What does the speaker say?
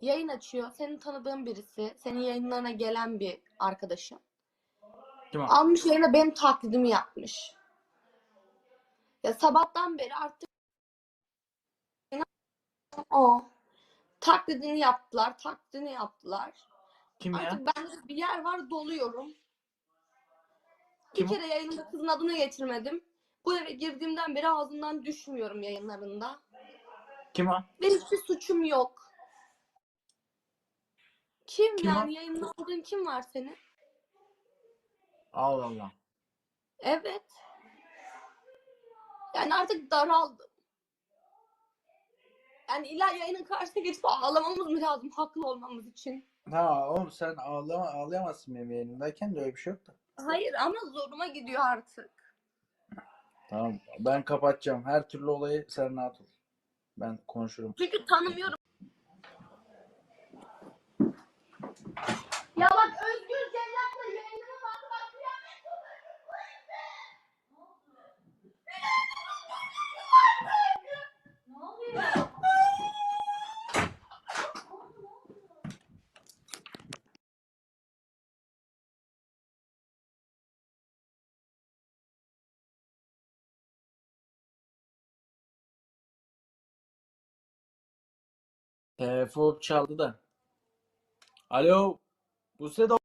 Yayın açıyor. Senin tanıdığın birisi. Senin yayınlarına gelen bir arkadaşın. Kim? Almış yayına benim taklidimi yapmış. Ya sabahtan beri artık o taklidini yaptılar, taklidini yaptılar. Kim ya? Artık bende bir yer var doluyorum. Kim Bir kere yayında kızın adını getirmedim. Bu eve girdiğimden beri ağzından düşmüyorum yayınlarında. Kim o? Ve hiçbir suçum yok. Kim, Kim yani yayında olduğun kim var senin? Allah Allah. Evet. Yani artık daraldım. Yani illa yayının karşısına geçip ağlamamız mı lazım haklı olmamız için? Ha oğlum sen ağlama, ağlayamazsın benim yayınımdayken de öyle bir şey yok da. Hayır ama zoruma gidiyor artık. Tamam ben kapatacağım. Her türlü olayı sen rahat ol. Ben konuşurum. Çünkü tanımıyorum. Telefon çaldı da. Alo. Buse de